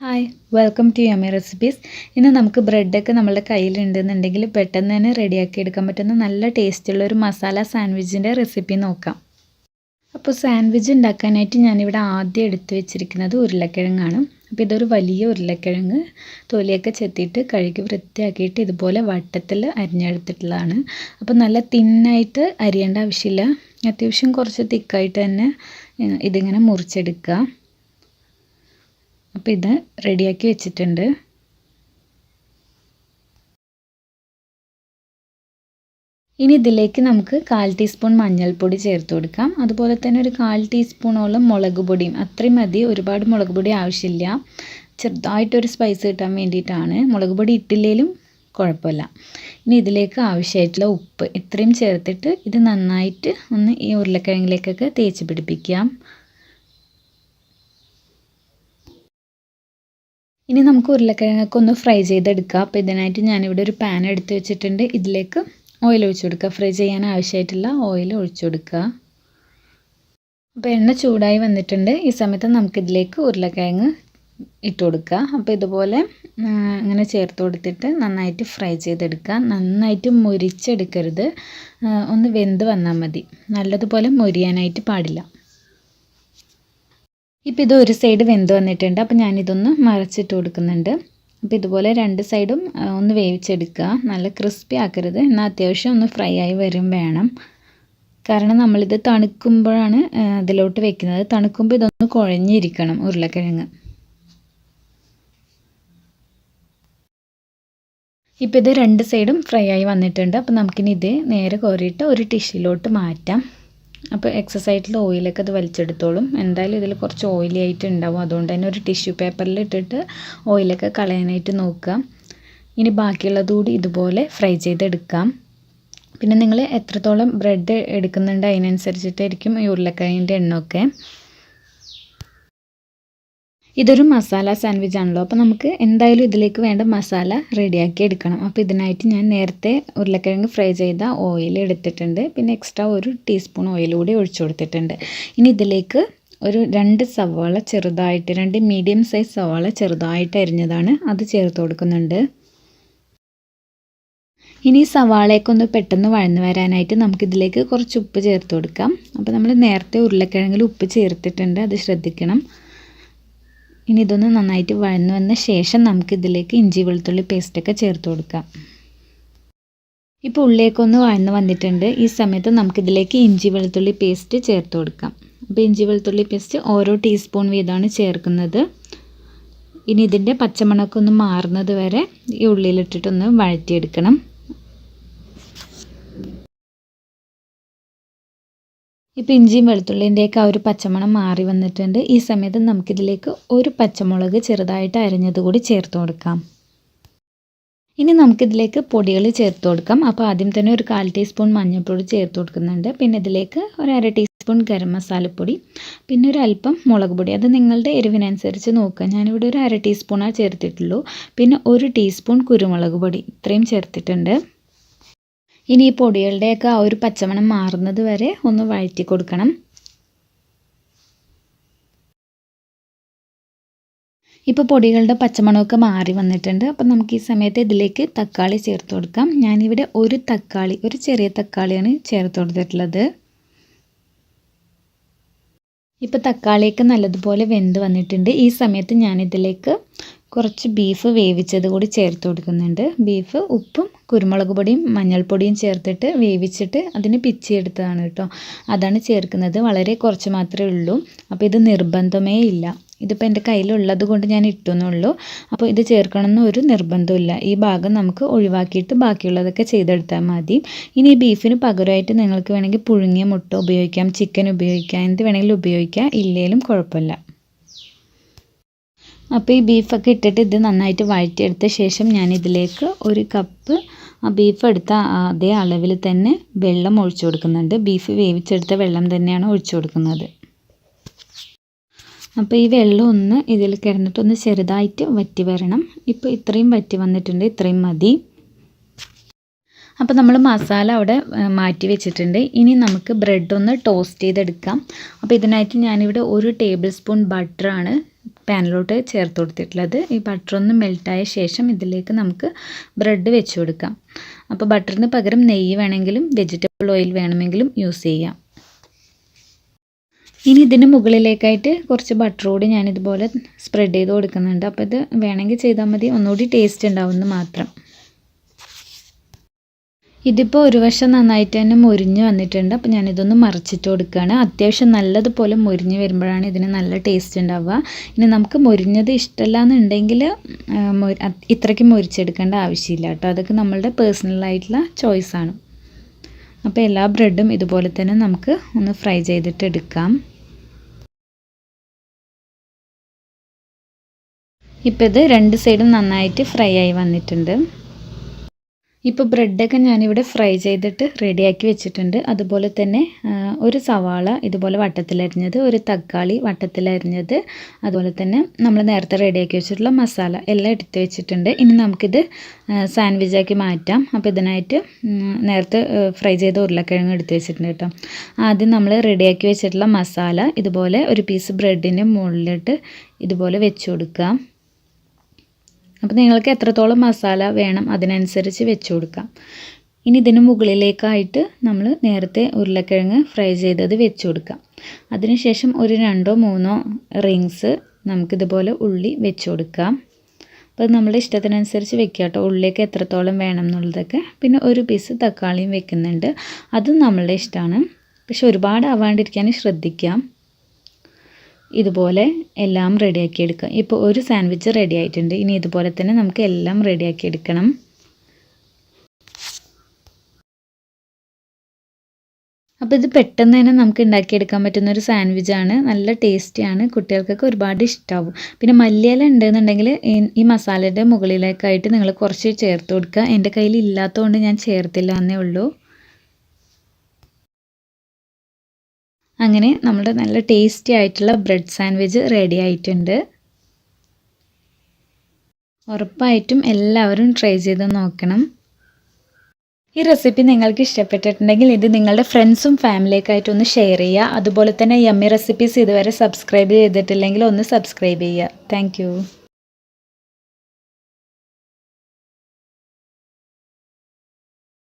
Hi welcome to yummy recipes ഇന്ന് നമുക്ക് ബ്രെഡൊക്കെ നമ്മളുടെ കയ്യിലുണ്ടെന്നുണ്ടെങ്കിൽ പെട്ടെന്ന് തന്നെ റെഡിയാക്കി എടുക്കാൻ പറ്റുന്ന നല്ല ടേസ്റ്റുള്ള ഒരു മസാല സാൻഡ്വിച്ചിന്റെ റെസിപ്പി നോക്കാം. അപ്പോൾ സാൻഡ്വിച്ച് ഉണ്ടാക്കാനായിട്ട് ഞാനിവിടെ ആദ്യം എടുത്തു വെച്ചിരിക്കുന്നത് ഉരുളക്കിഴങ്ങാണ്. അപ്പോൾ ഇതൊരു വലിയ ഉരുളക്കിഴങ്ങ്. തൊലിയൊക്കെ ചെത്തിയിട്ട് കഴുകി വൃത്തിയാക്കിയിട്ട് ഇതുപോലെ വട്ടത്തിൽ അരിഞ്ഞെടുത്തിട്ടുള്ളതാണ്. അപ്പോൾ നല്ല തിന്നായിട്ട് അരിയേണ്ട ആവശ്യമില്ല. അത്യാവശ്യം കുറച്ച് തിക്കായിട്ട് തന്നെ ഇതിങ്ങനെ മുറിച്ചെടുക്കുക. അപ്പോൾ ഇത് റെഡിയാക്കി വെച്ചിട്ടുണ്ട്. ഇനി ഇതിലേക്ക് നമുക്ക് കാൽ ടീസ്പൂൺ മഞ്ഞൾപ്പൊടി ചേർത്ത് കൊടുക്കാം. അതുപോലെ തന്നെ ഒരു കാൽ ടീസ്പൂണോളം മുളക് പൊടിയും അത്രയും മതി. ഒരുപാട് മുളക് പൊടി ആവശ്യമില്ല. ചെറുതായിട്ടൊരു സ്പൈസ് കിട്ടാൻ വേണ്ടിയിട്ടാണ്. മുളക് പൊടി ഇട്ടില്ലെങ്കിലും കുഴപ്പമില്ല. ഇനി ഇതിലേക്ക് ആവശ്യമായിട്ടുള്ള ഉപ്പ് ഇത്രയും ചേർത്തിട്ട് ഇത് നന്നായിട്ട് ഒന്ന് ഈ ഉരുളക്കിഴങ്ങിലേക്കൊക്കെ തേച്ച് പിടിപ്പിക്കാം. ഇനി നമുക്ക് ഉരുളക്കിഴങ്ങൊക്കെ ഒന്ന് ഫ്രൈ ചെയ്തെടുക്കാം. അപ്പോൾ ഇതിനായിട്ട് ഞാനിവിടെ ഒരു പാൻ എടുത്ത് വെച്ചിട്ടുണ്ട്. ഇതിലേക്ക് ഓയിൽ ഒഴിച്ചു കൊടുക്കുക. ഫ്രൈ ചെയ്യാൻ ആവശ്യമായിട്ടുള്ള ഓയിൽ ഒഴിച്ചു കൊടുക്കുക. അപ്പോൾ എണ്ണ ചൂടായി വന്നിട്ടുണ്ട്. ഈ സമയത്ത് നമുക്കിതിലേക്ക് ഉരുളക്കിഴങ്ങ് ഇട്ട് കൊടുക്കുക. അപ്പോൾ ഇതുപോലെ ഇങ്ങനെ ചേർത്ത് കൊടുത്തിട്ട് നന്നായിട്ട് ഫ്രൈ ചെയ്തെടുക്കുക. നന്നായിട്ട് മുരിച്ചെടുക്കരുത്. ഒന്ന് വെന്ത് വന്നാൽ മതി. നല്ലതുപോലെ മുരിയാനായിട്ട് പാടില്ല. ഇപ്പം ഇത് ഒരു സൈഡ് വെന്ത് വന്നിട്ടുണ്ട്. അപ്പോൾ ഞാനിതൊന്ന് മറച്ചിട്ട് കൊടുക്കുന്നുണ്ട്. അപ്പോൾ ഇതുപോലെ രണ്ട് സൈഡും ഒന്ന് വേവിച്ചെടുക്കുക. നല്ല ക്രിസ്പി ആക്കരുത്. എന്നാൽ അത്യാവശ്യം ഒന്ന് ഫ്രൈ ആയി വരും വേണം. കാരണം നമ്മളിത് തണുക്കുമ്പോഴാണ് ഇതിലോട്ട് വെക്കുന്നത്. തണുക്കുമ്പോൾ ഇതൊന്ന് കുഴഞ്ഞിരിക്കണം ഉരുളക്കിഴങ്ങ്. ഇപ്പോൾ ഇത് രണ്ട് സൈഡും ഫ്രൈ ആയി വന്നിട്ടുണ്ട്. അപ്പോൾ നമുക്കിനി ഇത് നേരെ കോരിയിട്ട് ഒരു ടിഷ്യൂലോട്ട് മാറ്റാം. അപ്പോൾ എക്സസ് ആയിട്ടുള്ള ഓയിലൊക്കെ അത് വലിച്ചെടുത്തോളും. എന്തായാലും ഇതിൽ കുറച്ച് ഓയിലി ആയിട്ട് ഉണ്ടാവും അതുകൊണ്ട് തന്നെ ഒരു ടിഷ്യൂ പേപ്പറിൽ ഇട്ടിട്ട് ഓയിലൊക്കെ കളയാനായിട്ട് നോക്കുക. ഇനി ബാക്കിയുള്ളത് കൂടി ഇതുപോലെ ഫ്രൈ ചെയ്തെടുക്കാം. പിന്നെ നിങ്ങൾ എത്രത്തോളം ബ്രെഡ് എടുക്കുന്നുണ്ട് അതിനനുസരിച്ചിട്ടായിരിക്കും ഈ ഉരുളക്കിഴങ്ങിന്റെ എണ്ണമൊക്കെ ഇതൊരു മസാല സാൻഡ്വിച്ച് ആണല്ലോ. അപ്പോൾ നമുക്ക് എന്തായാലും ഇതിലേക്ക് വേണ്ട മസാല റെഡിയാക്കി എടുക്കണം. അപ്പോൾ ഇതിനായിട്ട് ഞാൻ നേരത്തെ ഉരുളക്കിഴങ്ങ് ഫ്രൈ ചെയ്ത ഓയിൽ എടുത്തിട്ടുണ്ട്. പിന്നെ എക്സ്ട്രാ ഒരു ടീസ്പൂൺ ഓയിൽ കൂടി ഒഴിച്ചു കൊടുത്തിട്ടുണ്ട്. ഇനി ഇതിലേക്ക് ഒരു രണ്ട് സവാള ചെറുതായിട്ട് രണ്ട് മീഡിയം സൈസ് സവാള ചെറുതായിട്ട് അരിഞ്ഞതാണ് അത് ചേർത്ത് കൊടുക്കുന്നുണ്ട്. ഇനി സവാളയൊക്കെ ഒന്ന് പെട്ടെന്ന് വഴന്ന് വരാനായിട്ട് നമുക്കിതിലേക്ക് കുറച്ച് ഉപ്പ് ചേർത്ത് കൊടുക്കാം. അപ്പോൾ നമ്മൾ നേരത്തെ ഉരുളക്കിഴങ്ങിൽ ഉപ്പ് ചേർത്തിട്ടുണ്ട്. അത് ശ്രദ്ധിക്കണം. ഇനി ഇതൊന്ന് നന്നായിട്ട് വഴന്നു വന്ന ശേഷം നമുക്ക് ഇതിലേക്ക് ഇഞ്ചി വെളുത്തുള്ളി പേസ്റ്റൊക്കെ ചേർത്ത് കൊടുക്കാം. ഇപ്പോൾ ഉള്ളിലേക്കൊന്ന് വഴന്ന് വന്നിട്ടുണ്ട്. ഈ സമയത്ത് നമുക്കിതിലേക്ക് ഇഞ്ചി വെളുത്തുള്ളി പേസ്റ്റ് ചേർത്ത് കൊടുക്കാം. അപ്പോൾ ഇഞ്ചി വെളുത്തുള്ളി പേസ്റ്റ് ഓരോ ടീസ്പൂൺ വീതമാണ് ചേർക്കുന്നത്. ഇനി ഇതിന്റെ പച്ചമണമൊക്കെ ഒന്ന് മാറുന്നത് വരെ ഈ ഉള്ളിയിലിട്ടിട്ടൊന്ന് വഴറ്റിയെടുക്കണം. ഇപ്പോൾ ഇഞ്ചിയും വെളുത്തുള്ളിന്റെയൊക്കെ ആ ഒരു പച്ചമണം മാറി വന്നിട്ടുണ്ട്. ഈ സമയത്ത് നമുക്കിതിലേക്ക് ഒരു പച്ചമുളക് ചെറുതായിട്ട് അരിഞ്ഞത് കൂടി ചേർത്ത് കൊടുക്കാം. ഇനി നമുക്കിതിലേക്ക് പൊടികൾ ചേർത്ത് കൊടുക്കാം. അപ്പോൾ ആദ്യം തന്നെ ഒരു കാൽ ടീസ്പൂൺ മഞ്ഞൾപ്പൊടി ചേർത്ത് കൊടുക്കുന്നുണ്ട്. പിന്നെ ഇതിലേക്ക് ഒരു അര ടീസ്പൂൺ ഗരം മസാലപ്പൊടി പിന്നെ ഒരു അല്പം മുളക് പൊടി. അത് നിങ്ങളുടെ എരിവിനനുസരിച്ച് നോക്കുക. ഞാനിവിടെ ഒരു അര ടീസ്പൂണാണ് ചേർത്തിട്ടുള്ളൂ. പിന്നെ ഒരു ടീസ്പൂൺ കുരുമുളക് പൊടി ഇത്രയും ചേർത്തിട്ടുണ്ട്. ഇനി ഈ പൊടികളുടെയൊക്കെ ആ ഒരു പച്ചമണം മാറുന്നത് വരെ ഒന്ന് വഴറ്റി കൊടുക്കണം. ഇപ്പോൾ പൊടികളുടെ പച്ചമണമൊക്കെ മാറി വന്നിട്ടുണ്ട്. അപ്പം നമുക്ക് ഈ സമയത്ത് ഇതിലേക്ക് തക്കാളി ചേർത്ത് കൊടുക്കാം. ഞാനിവിടെ ഒരു തക്കാളി ഒരു ചെറിയ തക്കാളിയാണ് ചേർത്ത് കൊടുത്തിട്ടുള്ളത്. ഇപ്പൊ തക്കാളിയൊക്കെ നല്ലതുപോലെ വെന്ത് വന്നിട്ടുണ്ട്. ഈ സമയത്ത് ഞാനിതിലേക്ക് കുറച്ച് ബീഫ് വേവിച്ചത് കൂടി ചേർത്ത് കൊടുക്കുന്നുണ്ട്. ബീഫ് ഉപ്പും കുരുമുളക് പൊടിയും മഞ്ഞൾപ്പൊടിയും ചേർത്തിട്ട് വേവിച്ചിട്ട് അതിന് പിച്ചിയെടുത്തതാണ് കേട്ടോ. അതാണ് ചേർക്കുന്നത്. വളരെ കുറച്ച് മാത്രമേ ഉള്ളൂ. അപ്പോൾ ഇത് നിർബന്ധമേ ഇല്ല. ഇതിപ്പോൾ എന്റെ കയ്യിലുള്ളത് കൊണ്ട് ഞാൻ ഇട്ടുന്നുള്ളൂ. അപ്പോൾ ഇത് ചേർക്കണമെന്ന് ഒരു നിർബന്ധമില്ല ഈ ഭാഗം നമുക്ക് ഒഴിവാക്കിയിട്ട് ബാക്കിയുള്ളതൊക്കെ ചെയ്തെടുത്താൽ മതി. ഇനി ബീഫിന് പകരമായിട്ട് നിങ്ങൾക്ക് വേണമെങ്കിൽ പുഴുങ്ങിയ മുട്ട ഉപയോഗിക്കാം ചിക്കൻ ഉപയോഗിക്കാം എന്ത് വേണമെങ്കിലും ഉപയോഗിക്കാം. ഇല്ലെങ്കിലും കുഴപ്പമില്ല. അപ്പോൾ ഈ ബീഫൊക്കെ ഇട്ടിട്ട് ഇത് നന്നായിട്ട് വഴറ്റിയെടുത്ത ശേഷം ഞാൻ ഇതിലേക്ക് ഒരു കപ്പ് ആ ബീഫ് എടുത്ത അതേ അളവിൽ തന്നെ വെള്ളം ഒഴിച്ചു കൊടുക്കുന്നുണ്ട്. ബീഫ് വേവിച്ചെടുത്ത വെള്ളം തന്നെയാണ് ഒഴിച്ചു കൊടുക്കുന്നത്. അപ്പോൾ ഈ വെള്ളം ഒന്ന് ഇതിൽ കിടന്നിട്ടൊന്ന് ചെറുതായിട്ട് വറ്റി വരണം. ഇപ്പോൾ ഇത്രയും വറ്റി വന്നിട്ടുണ്ട്. ഇത്രയും മതി. അപ്പോൾ നമ്മൾ മസാല അവിടെ മാറ്റി വെച്ചിട്ടുണ്ട്. ഇനി നമുക്ക് ബ്രെഡ് ഒന്ന് ടോസ്റ്റ് ചെയ്തെടുക്കാം. അപ്പോൾ ഇതിനായിട്ട് ഞാനിവിടെ ഒരു ടേബിൾ സ്പൂൺ ബട്ടറാണ് പാനിലോട്ട് ചേർത്ത് കൊടുത്തിട്ടുള്ളത്. ഈ ബട്ടർ ഒന്ന് മെൽട്ടായ ശേഷം ഇതിലേക്ക് നമുക്ക് ബ്രെഡ് വെച്ച് കൊടുക്കാം. അപ്പോൾ ബട്ടറിന് പകരം നെയ്യ് വേണമെങ്കിലും വെജിറ്റബിൾ ഓയിൽ വേണമെങ്കിലും യൂസ് ചെയ്യാം. ഇനി ഇതിന് മുകളിലേക്കായിട്ട് കുറച്ച് ബട്ടർ കൂടി ഞാനിതുപോലെ സ്പ്രെഡ് ചെയ്ത് കൊടുക്കുന്നുണ്ട്. അപ്പോൾ ഇത് വേണമെങ്കിൽ ചെയ്താൽ മതി. ഒന്നുകൂടി ടേസ്റ്റ് ഉണ്ടാവുമെന്ന് മാത്രം. ഇതിപ്പോൾ ഒരു വശം നന്നായിട്ട് തന്നെ മുരിഞ്ഞ് വന്നിട്ടുണ്ട്. അപ്പോൾ ഞാനിതൊന്ന് മറിച്ചിട്ട് കൊടുക്കുകയാണ് അത്യാവശ്യം നല്ലതുപോലെ മുരിഞ്ഞ് വരുമ്പോഴാണ് ഇതിന് നല്ല ടേസ്റ്റ് ഉണ്ടാവുക. ഇനി നമുക്ക് മുരിഞ്ഞത് ഇഷ്ടമല്ല എന്നുണ്ടെങ്കിൽ ഇത്രയ്ക്ക് മുരിച്ചെടുക്കേണ്ട ആവശ്യമില്ല കേട്ടോ. അതൊക്കെ നമ്മളുടെ പേഴ്സണലായിട്ടുള്ള ചോയ്സാണ് അപ്പോൾ എല്ലാ ബ്രെഡും ഇതുപോലെ തന്നെ നമുക്ക് ഒന്ന് ഫ്രൈ ചെയ്തിട്ട് എടുക്കാം. ഇപ്പോൾ ഇത് രണ്ട് സൈഡും നന്നായിട്ട് ഫ്രൈ ആയി വന്നിട്ടുണ്ട്. ഇപ്പോൾ ബ്രെഡൊക്കെ ഞാനിവിടെ ഫ്രൈ ചെയ്തിട്ട് റെഡിയാക്കി വെച്ചിട്ടുണ്ട്. അതുപോലെ തന്നെ ഒരു സവാള ഇതുപോലെ വട്ടത്തിലരിഞ്ഞത് ഒരു തക്കാളി വട്ടത്തിലരിഞ്ഞത് അതുപോലെ തന്നെ നമ്മൾ നേരത്തെ റെഡിയാക്കി വെച്ചിട്ടുള്ള മസാല എല്ലാം എടുത്ത് വെച്ചിട്ടുണ്ട്. ഇനി നമുക്കിത് സാൻഡ്വിച്ചാക്കി മാറ്റാം. അപ്പോൾ ഇതിനായിട്ട് നേരത്തെ ഫ്രൈ ചെയ്ത ഉരുളക്കിഴങ്ങ് എടുത്ത് വെച്ചിട്ടുണ്ട് കേട്ടോ. ആദ്യം നമ്മൾ റെഡിയാക്കി വെച്ചിട്ടുള്ള മസാല ഇതുപോലെ ഒരു പീസ് ബ്രെഡിന്റെ മുകളിലിട്ട് ഇതുപോലെ വെച്ച് കൊടുക്കാം. അപ്പോൾ നിങ്ങൾക്ക് എത്രത്തോളം മസാല വേണം അതിനനുസരിച്ച് വെച്ച് കൊടുക്കാം. ഇനി ഇതിന് മുകളിലേക്കായിട്ട് നമ്മൾ നേരത്തെ ഉരുളക്കിഴങ്ങ് ഫ്രൈ ചെയ്തത് വെച്ച് കൊടുക്കാം. അതിനുശേഷം ഒരു രണ്ടോ മൂന്നോ റിങ്സ് നമുക്കിതുപോലെ ഉള്ളി വെച്ച് കൊടുക്കാം. അപ്പോൾ നമ്മുടെ ഇഷ്ടത്തിനനുസരിച്ച് വെക്കുക കേട്ടോ. ഉള്ളിലേക്ക് എത്രത്തോളം വേണം എന്നുള്ളതൊക്കെ. പിന്നെ ഒരു പീസ് തക്കാളിയും വെക്കുന്നുണ്ട്. അതും നമ്മളുടെ ഇഷ്ടമാണ്. പക്ഷെ ഒരുപാട് ആവാണ്ടിരിക്കാൻ ശ്രദ്ധിക്കാം. ഇതുപോലെ എല്ലാം റെഡിയാക്കി എടുക്കുക ഇപ്പോൾ ഒരു സാൻഡ്വിച്ച് റെഡി ആയിട്ടുണ്ട്. ഇനി ഇതുപോലെ തന്നെ നമുക്ക് എല്ലാം റെഡിയാക്കി എടുക്കണം. അപ്പോൾ ഇത് പെട്ടെന്ന് തന്നെ നമുക്ക് ഉണ്ടാക്കിയെടുക്കാൻ പറ്റുന്ന ഒരു സാൻഡ്വിച്ചാണ് നല്ല ടേസ്റ്റിയാണ് കുട്ടികൾക്കൊക്കെ ഒരുപാട് ഇഷ്ടമാവും പിന്നെ മല്ലിയില ഉണ്ടെന്നുണ്ടെങ്കിൽ ഈ മസാലയുടെ മുകളിലേക്കായിട്ട് നിങ്ങൾ കുറച്ച് ചേർത്ത് കൊടുക്കുക. എന്റെ കയ്യിൽ ഇല്ലാത്തതുകൊണ്ട് ഞാൻ ചേർത്തില്ല എന്നേ ഉള്ളൂ. അങ്ങനെ നമ്മുടെ നല്ല ടേസ്റ്റി ആയിട്ടുള്ള ബ്രെഡ് സാൻഡ്വിച്ച് റെഡി ആയിട്ടുണ്ട്. ഉറപ്പായിട്ടും എല്ലാവരും ട്രൈ ചെയ്ത് നോക്കണം. ഈ റെസിപ്പി നിങ്ങൾക്ക് ഇഷ്ടപ്പെട്ടിട്ടുണ്ടെങ്കിൽ ഇത് നിങ്ങളുടെ ഫ്രണ്ട്സും ഫാമിലിയൊക്കെ ഒന്ന് ഷെയർ ചെയ്യുക. അതുപോലെ തന്നെ യമ്മി റെസിപ്പീസ് ഇതുവരെ സബ്സ്ക്രൈബ് ചെയ്തിട്ടില്ലെങ്കിൽ ഒന്ന് സബ്സ്ക്രൈബ് ചെയ്യുക. താങ്ക്